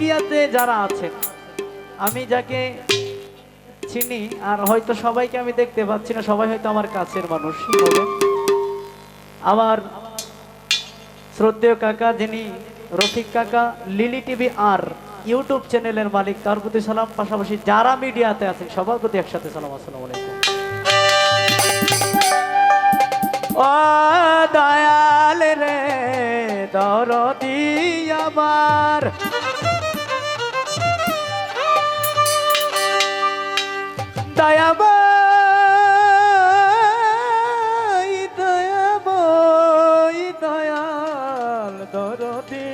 মিডিয়াতে যারা আছেন, আমি যাকে চিনি, আর হয়তো সবাইকে আমি দেখতে পাচ্ছি না, সবাই হয়তো আমার কাছের মানুষ আমার শ্রদ্ধেয় কাকা যিনি রফিক কাকা, লিলি টিভি আর ইউটিউব চ্যানেলের মালিক, তার প্রতি সালাম, পাশাপাশি যারা মিডিয়াতে আছেন, সবার প্রতি একসাথে সালাম, আসসালামু আলাইকুম। ও দয়াল রে, দরদি আমার। দয়াময় দয়াময় দয়াল দরদি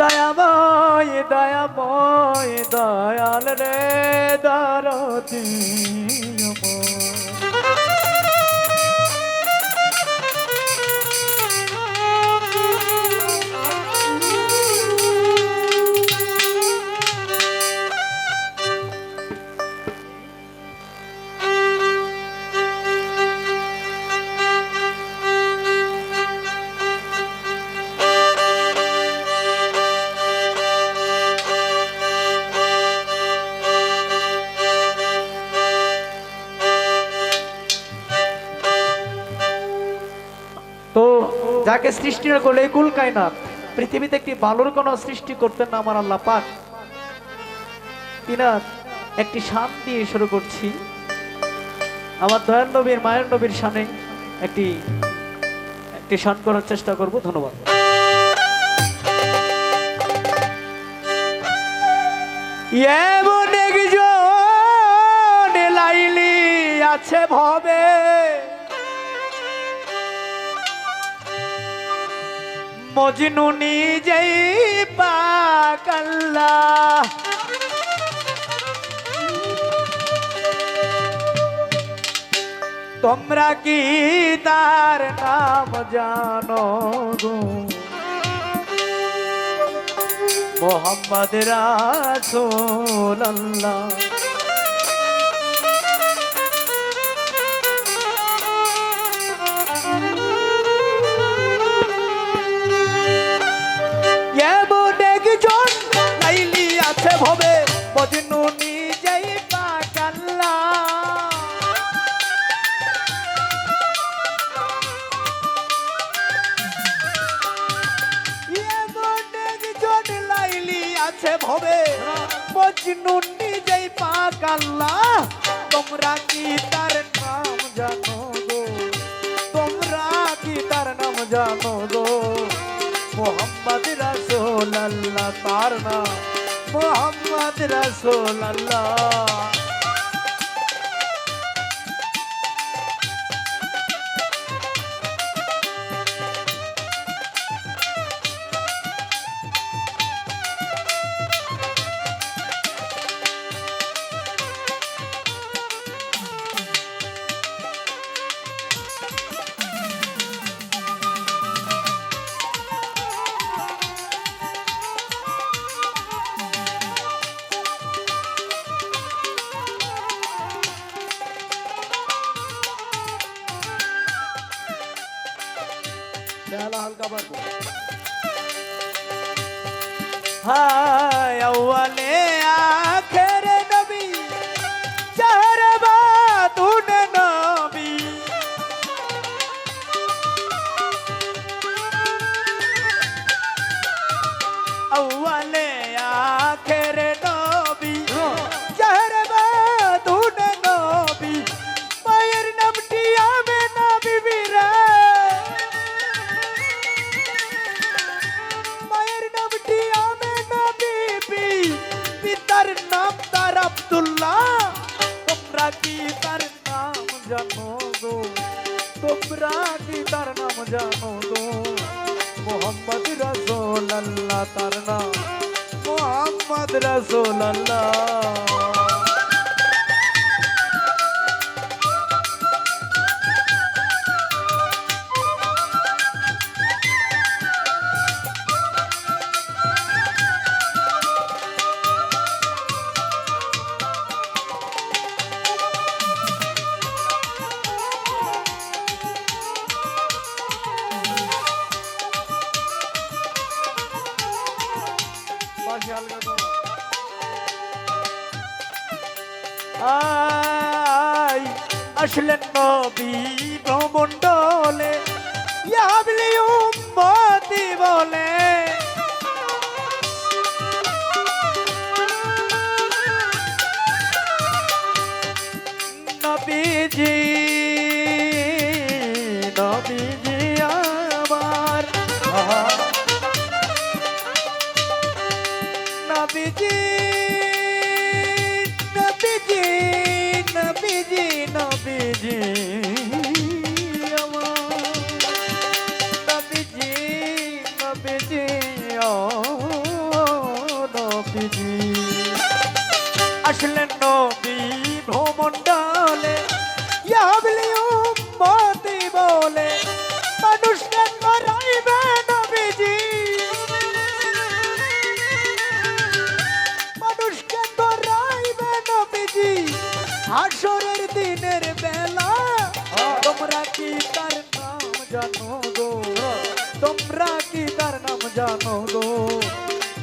দয়াময় দয়াময় দয়াল রে দরদি। যাকে সৃষ্টি না করলে কুল কায়নাত, পৃথিবীতে একটি বালুর কোন সৃষ্টি করতেন না আমার আল্লাহ পাক। তিনার একটি শান দিয়ে শুরু করছি। আমার দয়াল নবীর, মায়ের নবীর শানে একটি একটি শান করার চেষ্টা করব। ধন্যবাদ। লাইলি আছে ভবে। মজনু নিজেই পাকাল্লা তোমরা কি তার নাম জানো গো? মোহাম্মদ রাসূল আল্লাহ আছে ভবে। মজনু নিজেই পাকাল্লা তোমরা কি তার নাম জানো গো? তোমরা কি তার নাম জানো গো? মোহাম্মদ রাসূল আল্লাহ তার নাম। মোহাম্মদ রাসূল পারব হায় আউয়ালে তোমরা কি তার নাম জানো গো মোহাম্মদ রসোল্লাহ তার নাম মোহাম্মদ রাসূল আই আসলেন নবী ভ্রমণ্ডলে ইয়াবলি উম্মতি বলে। হাসরের দিনের বেলা। তোমরা কি তার নাম জানো গো? তোমরা কি তার নাম জানো গো?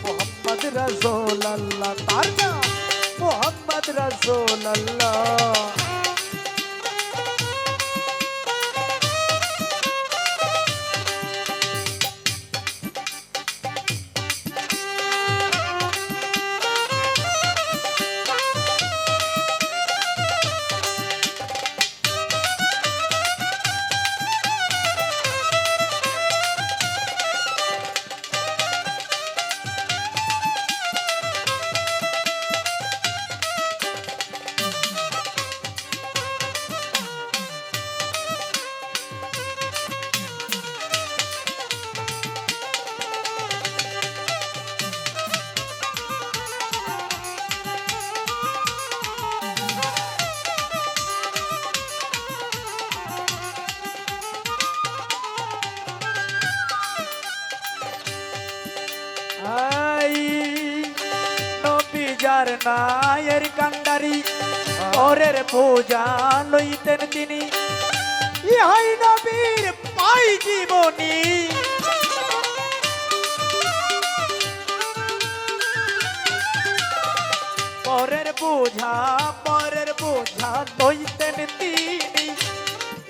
মোহাম্মদ রসোল্লাহ তার নাম মোহাম্মদ রসোল যার নায়ের কান্ডারি ওরের পূজা লইতেন তিনি। ইহাই নবীর পাই জীবনী। পরের বোঝা পরের বোঝা লইতেন তিনি।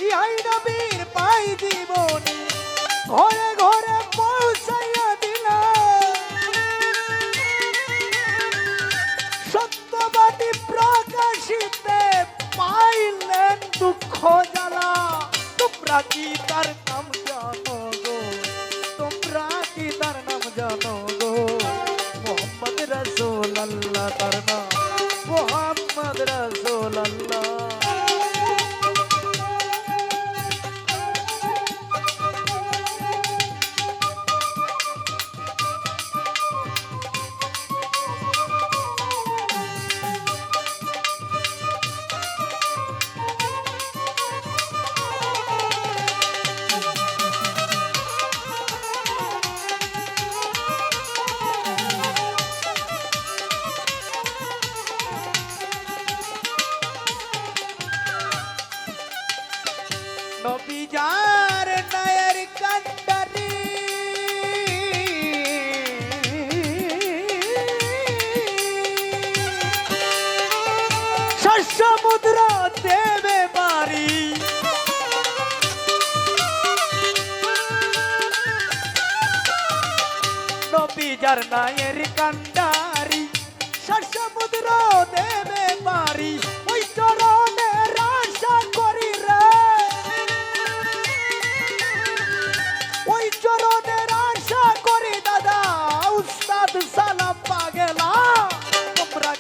ইহাই নবীর পাই রসুল আল্লাহ তার নাম। মোহাম্মদ রসুল আল্লাহ নবী যার নায়ের কান্ডারি। সমুদ্র দেবে বাড়ি নবী যার নায়ের কান্ডারি। সমুদ্র দেবে বাড়ি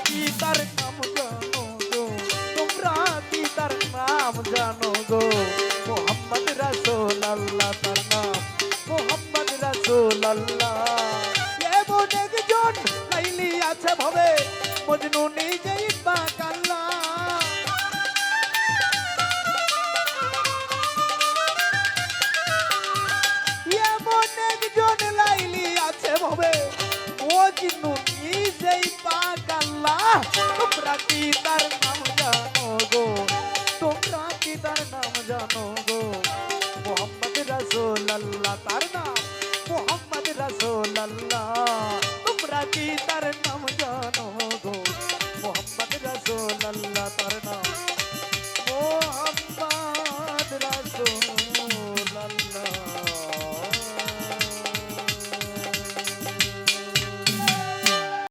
তোমরা কি তার নাম জানো গো, তোমরা কি তার নাম জানো গো? মোহাম্মদ রাসূল আল্লাহ তার নাম, মোহাম্মদ রাসূল আল্লাহ এমন একজন লাইলি আছে ভাবে, মজনু নিজেই পাকাল্লা এমন একজন লাইলি আছে ভাবে, মজনু তোমরা